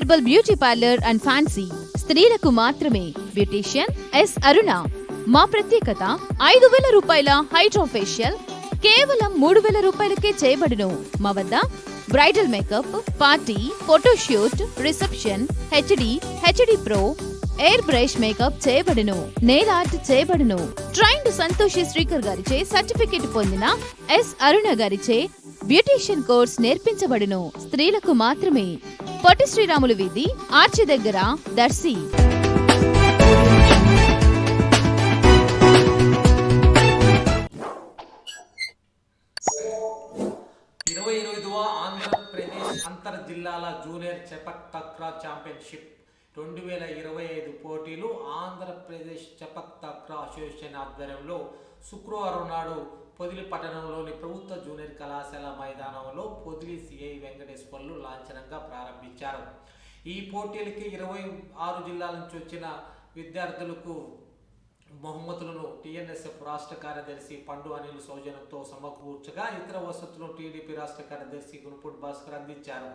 Herbal beauty parlour and fancy స్త్రీలకు మాత్రమే beautician yes అరుణ మా ప్రత్యేకత ఐదు వేల రూపాయల హైడ్రో ఫేషియల్ కేవలం మూడు వేల రూపాయలకే చేయబడును. మా వద్ద bridal makeup party photoshoot reception HD HD pro air brush makeup చేయబడును. నెయిల్ ఆర్ట్ చేయబడును. ట్రైన్డ్ సంతోషి శ్రీకర్ గారిచే సర్టిఫికెట్ పొందిన ఎస్ అరుణ గారిచే బ్యూటీషియన్ కోర్స్ నేర్పించబడును. స్త్రీలకు మాత్రమే పొట్టి శ్రీరాములు వీధి ఆర్చి దగ్గర దర్శి. ఇరవై ఎనిమిదవ ఆంధ్రప్రదేశ్ అంతర్ జిల్లాల జూనియర్ చెపక్ తక్రా ఛాంపియన్షిప్ రెండు వేల ఇరవై ఐదు పోటీలు ఆంధ్రప్రదేశ్ చెపక్ తక్రా అసోసియేషన్ ఆధ్వర్యంలో శుక్రవారం నాడు పొదిలి పట్టణంలోని ప్రభుత్వ జూనియర్ కళాశాల మైదానంలో పొదిలి సిఐ వెంకటేశ్వర్లు లాంఛనంగా ప్రారంభించారు. ఈ పోటీలకి ఇరవై ఆరు జిల్లాల నుంచి వచ్చిన విద్యార్థులకు బహుమతులను టీఎన్ఎస్ఎఫ్ రాష్ట్ర కార్యదర్శి పండు అనిల్ సౌజన్యంతో సమకూర్చగా ఇతర వసతులను టీడీపీ రాష్ట్ర కార్యదర్శి గురుపూడి భాస్కర్ అందించారు.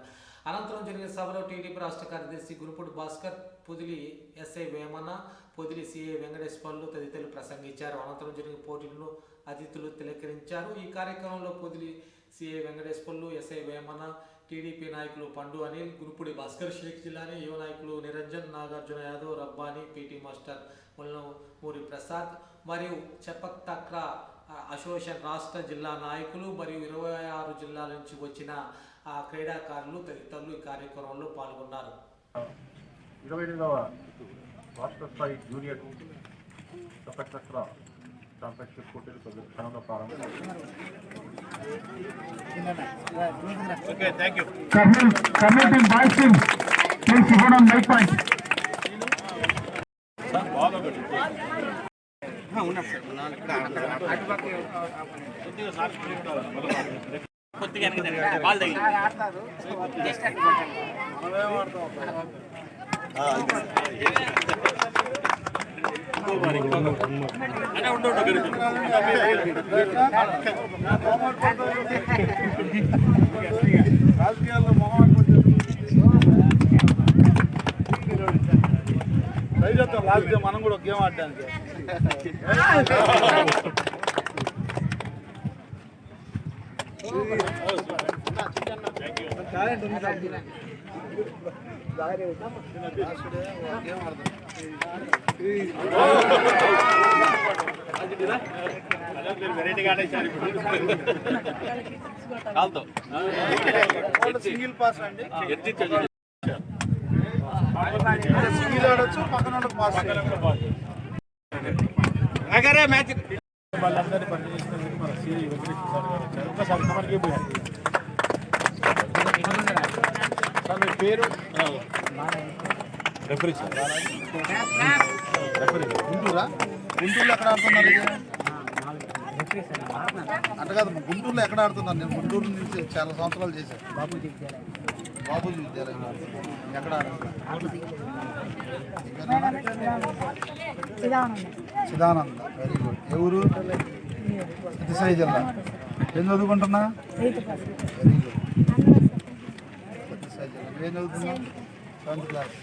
అనంతరం జరిగిన సభలో టీడీపీ రాష్ట్ర కార్యదర్శి గురుపూడి భాస్కర్ పొదిలి ఎస్ఐ వేమన పొదిలి సిఐ వెంకటేశ్వర్లు తదితరులు ప్రసంగించారు. అనంతరం జరిగిన పోటీలను అతిథులు తిలకరించారు. ఈ కార్యక్రమంలో Podili CI Venkateswarlu SI Vemanna TDP నాయకులు పండు అనిల్ గురుపుడి భాస్కర్ షేక్ జిల్లాని యువ నాయకులు నిరంజన్ నాగార్జున యాదవ్ రబ్బాని పీటీ మాస్టర్ ముల్లమూరి ప్రసాద్ మరియు చెపక్ అసోసియేషన్ రాష్ట్ర జిల్లా నాయకులు మరియు ఇరవై ఆరు జిల్లాల నుంచి వచ్చిన ఆ, క్రీడాకారులు తదితరులు ఈ కార్యక్రమంలో పాల్గొన్నారు. ఇరవై ఎనిమిదవ రాష్ట్ర స్థాయి జూనియర్ చక్ర ఛాంపియన్షిప్ పోటీలు కొద్ది క్షణంలో ప్రారంభం Submitting by team. Please sit on my point. రాజకీయాల్లో మొహం ట్రై చేద్దాం లాస్ట్ డే మనం కూడా ఒక గేమ్ ఆడడానికి సింగిల్ పాస్ అండి సింగిల్ ఆడొచ్చు పక్కన పాస్ వాళ్ళందరినీ పనిచేసినందుకు మన సిఐ వెంకటేశ్వర సార్ గారు వచ్చారు ఒకసారి కమర్కి పోయారు మీ పేరు? రెఫరీ గుంటూరా? గుంటూరులో ఎక్కడ ఆడుతున్నారు? అట్ట కాదు గుంటూరులో ఎక్కడ ఆడుతున్నారు? నేను గుంటూరు నుంచి చాలా సంవత్సరాలు చేశాను. బాబుజీ విద్యాలయం. బాబుజీ విద్యాలయం ఎక్కడ ఆడుతున్నారు? చిదానంద. వెరీ గుడ్ ఎవరు సత్యసాయి జిల్లా. ఏం చదువుకుంటున్నా? వెరీ గుడ్ ఏం చదువుతున్నా సెవెంత్ క్లాస్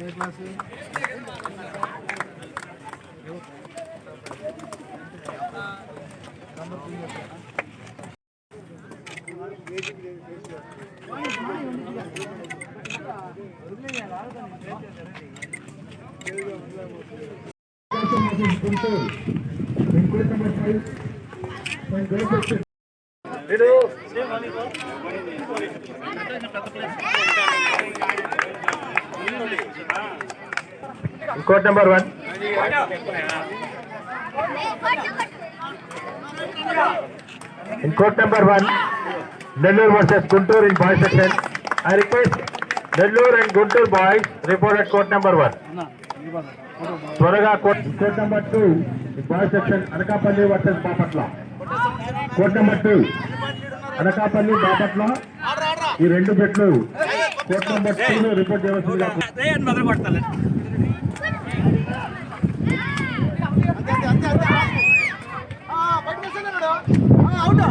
ఏ class Court number court number one. In court number one Nellore versus Guntur in boys section. I request Nellore and Guntur boys report at court number one. త్వరగా court number two boys section Anakapalli versus Bapatla. Court number two. Anakapalli Bapatla ఈ రెండు బెట్లు court number two report చేయవలసిందిగా out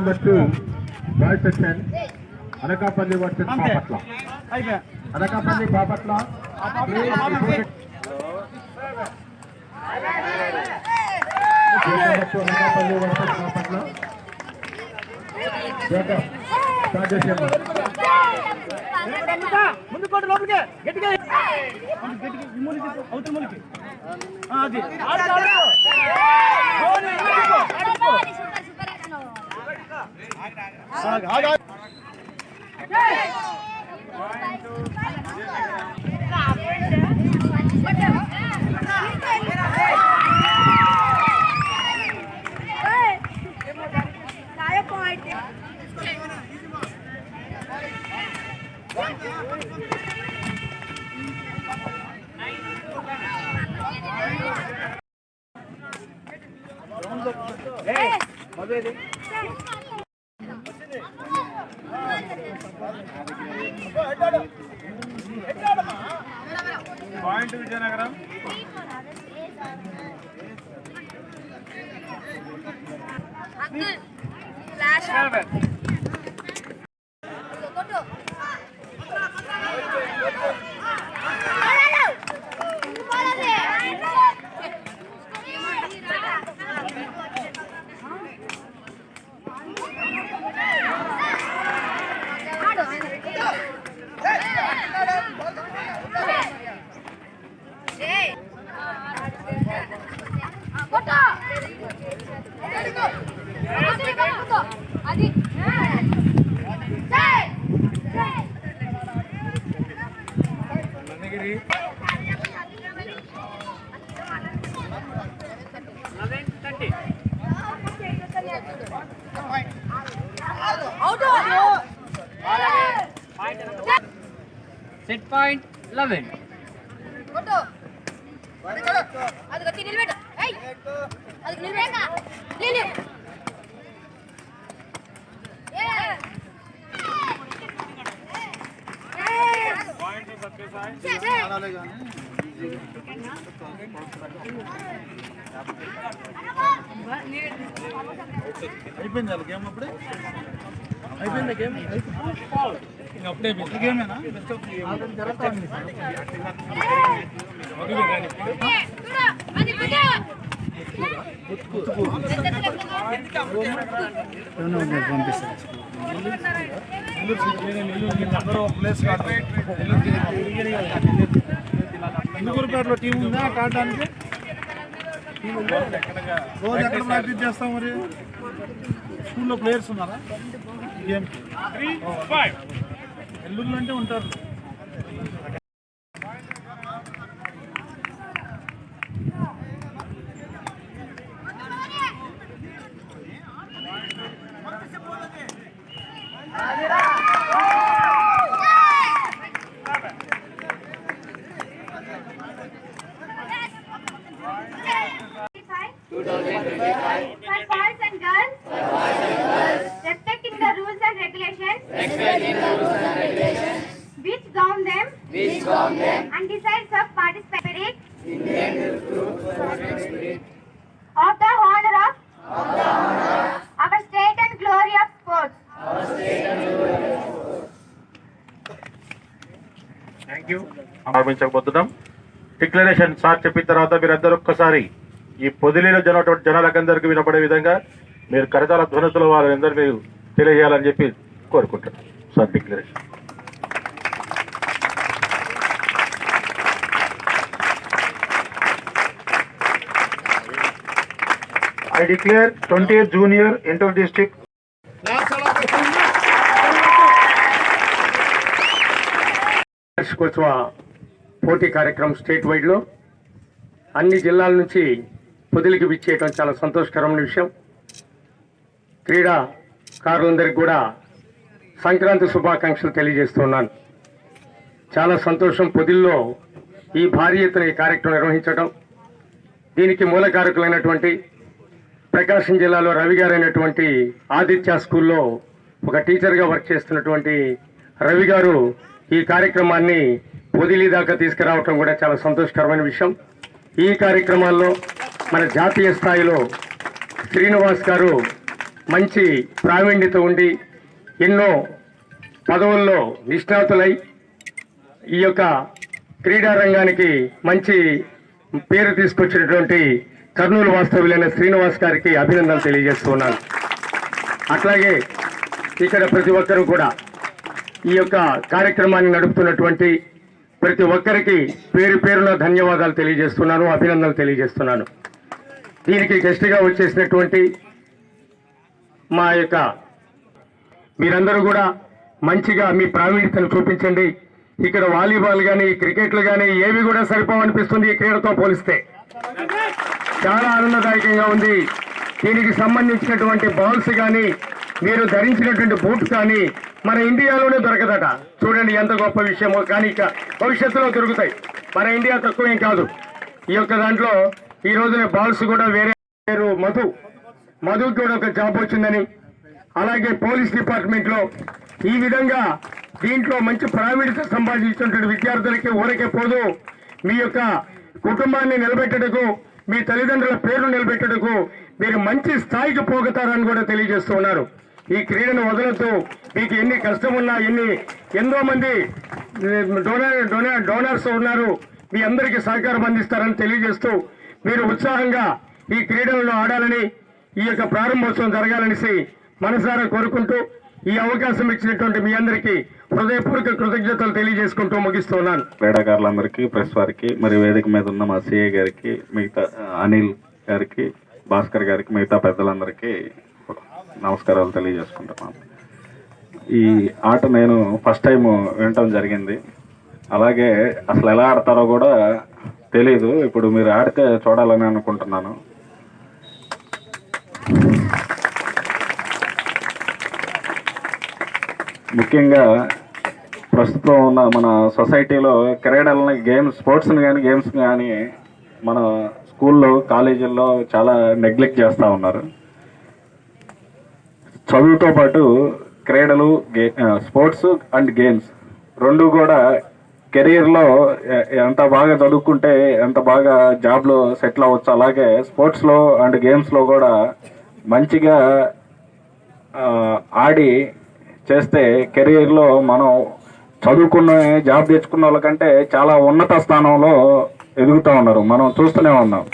number two boys section Anakapalli versus Bapatla Anakapalli Bapatla Anakapalli versus Bapatla start ముందు కోట లోపలికి. గట్టిగా. గట్టిగా. మూలకి అవతల మూలకి. ఆ, అది. ఆగు, ఆగు, పాయింట్ విజయనగరం అది అది కట్టి నిలబెట్టు. ఏయ్. అది నిలబెట్ట. నిలు అయిపోయింది వాళ్ళ గేమ్ అప్పుడే? అయిపోయింది గేమ్? అప్పుడే గేమేనా? బెస్ట్ ఇందుకూరుపేటలో టీం ఉందా? ఆడడానికి రోజు ఎక్కడ ప్రాక్టీస్ చేస్తాం మరి? స్కూల్లో ప్లేయర్స్ ఉన్నారా? గేమ్ ఎల్లుళ్ళు అంటే ఉంటారు. థ్యాంక్ యూ ఆరంభించకపోతున్నాం డిక్లరేషన్ సార్ చెప్పిన తర్వాత మీరందరూ ఒక్కసారి ఈ పొదిలీలో జనటువంటి జనాలకందరికీ వినపడే విధంగా మీరు కరతాల ధ్వనుతుల వారందరూ మీరు తెలియజేయాలని చెప్పి కోరుకుంటున్నాను sir declaration. I declare 20th junior inter district. వార్షికోత్సవ పోటీ కార్యక్రమం స్టేట్ వైడ్లో అన్ని జిల్లాల నుంచి పొదిలికి విచ్చేయటం చాలా సంతోషకరమైన విషయం. క్రీడాకారులందరికీ కూడా సంక్రాంతి శుభాకాంక్షలు తెలియజేస్తున్నాను. చాలా సంతోషం పొదిల్లో ఈ భారీ ఎత్తున ఈ కార్యక్రమం నిర్వహించడం దీనికి మూలకారకులైనటువంటి ప్రకాశం జిల్లాలో రవి గారైనటువంటి ఆదిత్య స్కూల్లో ఒక టీచర్గా వర్క్ చేస్తున్నటువంటి రవి గారు ఈ కార్యక్రమాన్ని పొదిలి దాకా తీసుకురావటం కూడా చాలా సంతోషకరమైన విషయం. ఈ కార్యక్రమాల్లో మన జాతీయ స్థాయిలో శ్రీనివాస్ గారు మంచి ప్రావీణ్యత ఉండి ఎన్నో పదవుల్లో నిష్ణాతులై ఈ యొక్క క్రీడా రంగానికి మంచి పేరు తీసుకొచ్చినటువంటి కర్నూలు వాస్తవ్యులైన శ్రీనివాస్ గారికి అభినందనలు తెలియజేస్తున్నాను. అట్లాగే ఇక్కడ ప్రతి ఒక్కరూ కూడా ఈ యొక్క కార్యక్రమాన్ని నడుపుతున్నటువంటి ప్రతి ఒక్కరికి పేరు పేరున ధన్యవాదాలు తెలియజేస్తున్నాను అభినందనలు తెలియజేస్తున్నాను. దీనికి గెస్ట్గా వచ్చేసినటువంటి మా యొక్క మీరందరూ కూడా మంచిగా మీ ప్రావీణ్యతను చూపించండి. ఇక్కడ వాలీబాల్ కానీ క్రికెట్లు కానీ ఏవి కూడా సరిపోవనిపిస్తుంది ఈ క్రీడతో పోలిస్తే. చాలా ఆనందదాయకంగా ఉంది. దీనికి సంబంధించినటువంటి బాల్స్ కానీ మీరు ధరించినటువంటి బూట్ కానీ మన ఇండియాలోనే దొరకదట. చూడండి ఎంత గొప్ప విషయమో కానీ ఇక భవిష్యత్తులో దొరుకుతాయి. మన ఇండియా తక్కువ ఏం కాదు. ఈ యొక్క దాంట్లో ఈ రోజున బాల్స్ కూడా వేరే పేరు మధు. మధుకి కూడా ఒక జాబ్ వచ్చిందని. అలాగే పోలీస్ డిపార్ట్మెంట్లో ఈ విధంగా దీంట్లో మంచి ప్రావీణ్యత సంపాదించినటువంటి విద్యార్థులకి ఊరకే పోదు. మీ యొక్క కుటుంబాన్ని నిలబెట్టడకు మీ తల్లిదండ్రుల పేరు నిలబెట్టడకు మీరు మంచి స్థాయికి పోగతారని కూడా తెలియజేస్తూ ఉన్నారు. ఈ క్రీడను వదలొద్దు. మీకు ఎన్ని కష్టం ఉన్నా ఎన్ని ఎంతో మంది డోనర్ డోనర్ డోనర్స్ ఉన్నారు. మీ అందరికీ సహకారం అందిస్తారని తెలియజేస్తూ మీరు ఉత్సాహంగా ఈ క్రీడలను ఆడాలని ఈ యొక్క ప్రారంభోత్సవం జరగాలనేసి మనసారా కోరుకుంటూ ఈ అవకాశం ఇచ్చినటువంటి మీ అందరికీ హృదయపూర్వక కృతజ్ఞతలు తెలియజేసుకుంటూ ముగిస్తున్నాను. క్రీడాకారులందరికీ ప్రెస్ వారికి మరి వేదిక మీద ఉన్న మా సిఏ గారికి మిగతా అనిల్ గారికి భాస్కర్ గారికి మిగతా పెద్దలందరికీ నమస్కారాలు తెలియజేసుకుంటున్నాను ఈ ఆట నేను ఫస్ట్ టైం వినటం జరిగింది. అలాగే అసలు ఎలా ఆడతారో కూడా తెలీదు. ఇప్పుడు మీరు ఆడితే చూడాలని అనుకుంటున్నాను. ముఖ్యంగా ప్రస్తుతం ఉన్న మన సొసైటీలో క్రీడలని గేమ్స్ స్పోర్ట్స్ని కానీ గేమ్స్ కానీ మన స్కూల్లో కాలేజీల్లో చాలా నెగ్లెక్ట్ చేస్తూ ఉన్నారు. చదువుతో పాటు క్రీడలు గే స్పోర్ట్స్ అండ్ గేమ్స్. రెండు కూడా కెరీర్లో ఎంత బాగా చదువుకుంటే ఎంత బాగా జాబ్లో సెటిల్ అవ్వచ్చు. అలాగే స్పోర్ట్స్లో అండ్ గేమ్స్లో కూడా మంచిగా ఆడి చేస్తే కెరీర్లో మనం చదువుకున్న జాబ్ తెచ్చుకున్న వాళ్ళకంటే చాలా ఉన్నత స్థానంలో ఎదుగుతూ ఉన్నారు. మనం చూస్తూనే ఉన్నాం.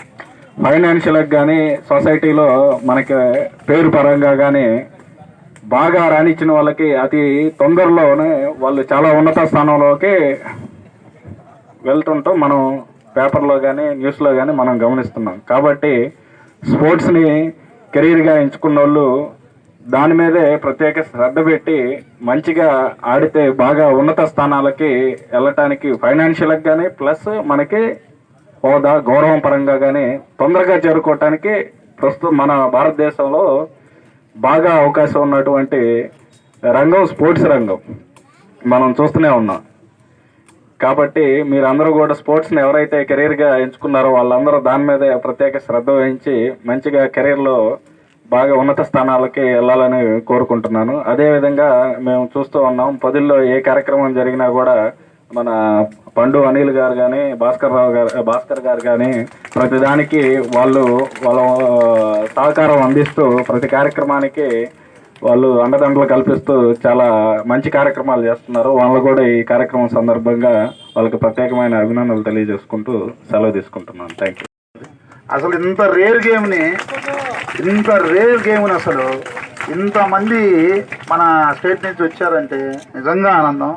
ఫైనాన్షియల్గా కానీ సొసైటీలో మనకి పేరు పరంగా కానీ బాగా రాణించిన వాళ్ళకి అతి తొందరలోనే వాళ్ళు చాలా ఉన్నత స్థానంలోకి వెళ్తుంటాం మనం పేపర్లో కానీ న్యూస్లో కానీ మనం గమనిస్తున్నాం. కాబట్టి స్పోర్ట్స్ని కెరీర్గా ఎంచుకున్న వాళ్ళు దాని మీదే ప్రత్యేక శ్రద్ధ పెట్టి మంచిగా ఆడితే బాగా ఉన్నత స్థానాలకి వెళ్ళటానికి ఫైనాన్షియల్గా కానీ ప్లస్ మనకి హోదా గౌరవం పరంగా కానీ తొందరగా చేరుకోవటానికి ప్రస్తుతం మన భారతదేశంలో బాగా అవకాశం ఉన్నటువంటి రంగం స్పోర్ట్స్ రంగం మనం చూస్తూనే ఉన్నాం. కాబట్టి మీరందరూ కూడా స్పోర్ట్స్ని ఎవరైతే కెరీర్గా ఎంచుకున్నారో వాళ్ళందరూ దాని మీద ప్రత్యేక శ్రద్ధ వహించి మంచిగా కెరీర్లో బాగా ఉన్నత స్థానాలకి వెళ్ళాలని కోరుకుంటున్నాను. అదేవిధంగా మేము చూస్తూ ఉన్నాం పదుల్లో ఏ కార్యక్రమం జరిగినా కూడా మన పండు అనిల్ గారు కానీ భాస్కర్ రావు గారు భాస్కర్ గారు కానీ ప్రతిదానికి వాళ్ళు వాళ్ళ సహకారం అందిస్తూ ప్రతి కార్యక్రమానికి వాళ్ళు అండదండలు కల్పిస్తూ చాలా మంచి కార్యక్రమాలు చేస్తున్నారు. వాళ్ళు కూడా ఈ కార్యక్రమం సందర్భంగా వాళ్ళకి ప్రత్యేకమైన అభినందనలు తెలియజేసుకుంటూ సెలవు తీసుకుంటున్నాను. థ్యాంక్ యూ అసలు ఇంత రేర్ గేమ్ని ఇంత రేర్ గేమ్ని అసలు ఇంతమంది మన స్టేట్ నుంచి వచ్చారంటే నిజంగా ఆనందం.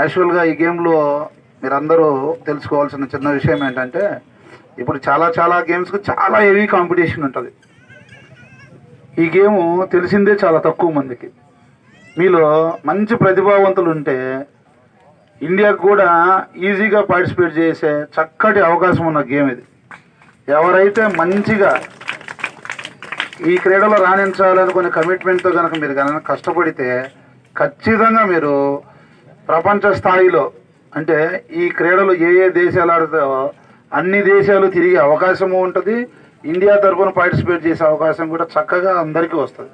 యాక్చువల్గా ఈ గేమ్లో మీరందరూ తెలుసుకోవాల్సిన చిన్న విషయం ఏంటంటే ఇప్పుడు చాలా చాలా గేమ్స్కి చాలా హెవీ కాంపిటీషన్ ఉంటుంది. ఈ గేమ్ తెలిసిందే చాలా తక్కువ మందికి. మీలో మంచి ప్రతిభావంతులు ఉంటే ఇండియాకు కూడా ఈజీగా పార్టిసిపేట్ చేసే చక్కటి అవకాశం ఉన్న గేమ్ ఇది. ఎవరైతే మంచిగా ఈ క్రీడలో రాణించాలనుకునే కమిట్మెంట్తో కనుక మీరు కనుక కష్టపడితే ఖచ్చితంగా మీరు ప్రపంచ స్థాయిలో అంటే ఈ క్రీడలు ఏ ఏ దేశాలు ఆడుతాయో అన్ని దేశాలు తిరిగే అవకాశము ఉంటుంది. ఇండియా తరఫున పార్టిసిపేట్ చేసే అవకాశం కూడా చక్కగా అందరికీ వస్తుంది.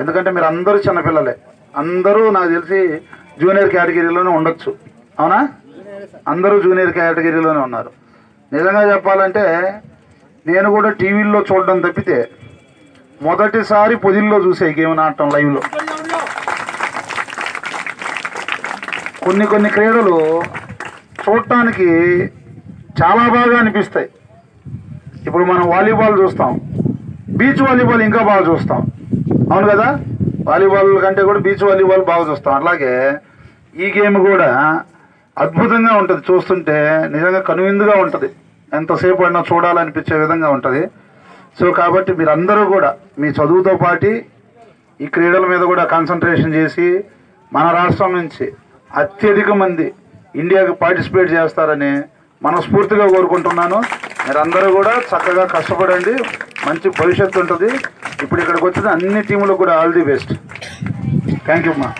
ఎందుకంటే మీరు అందరూ చిన్నపిల్లలే. అందరూ నాకు తెలిసి జూనియర్ కేటగిరీలోనే ఉండొచ్చు. అవునా? అందరూ జూనియర్ కేటగిరీలోనే ఉన్నారు. నిజంగా చెప్పాలంటే నేను కూడా టీవీల్లో చూడడం తప్పితే మొదటిసారి పొదిల్లో చూసే గేమ్ ఆడటం లైవ్లో. కొన్ని కొన్ని క్రీడలు చూడటానికి చాలా బాగా అనిపిస్తాయి. ఇప్పుడు మనం వాలీబాల్ చూస్తాం. బీచ్ వాలీబాల్ ఇంకా బాగా చూస్తాం. అవును కదా? వాలీబాల్ కంటే కూడా బీచ్ వాలీబాల్ బాగా చూస్తాం. అలాగే ఈ గేమ్ కూడా అద్భుతంగా ఉంటుంది. చూస్తుంటే నిజంగా కనువిందుగా ఉంటుంది. ఎంతసేపు అయినా చూడాలనిపించే విధంగా ఉంటుంది. సో కాబట్టి మీరందరూ కూడా మీ చదువుతో పాటు ఈ క్రీడల మీద కూడా కాన్సన్ట్రేషన్ చేసి మన రాష్ట్రం నుంచి అత్యధిక మంది ఇండియాకి పార్టిసిపేట్ చేస్తారని మనస్ఫూర్తిగా కోరుకుంటున్నాను. మీరందరూ కూడా చక్కగా కష్టపడండి. మంచి భవిష్యత్తు ఉంటుంది. ఇప్పుడు ఇక్కడికి వచ్చిన అన్ని టీములకు కూడా all the best. Thank you అమ్మా.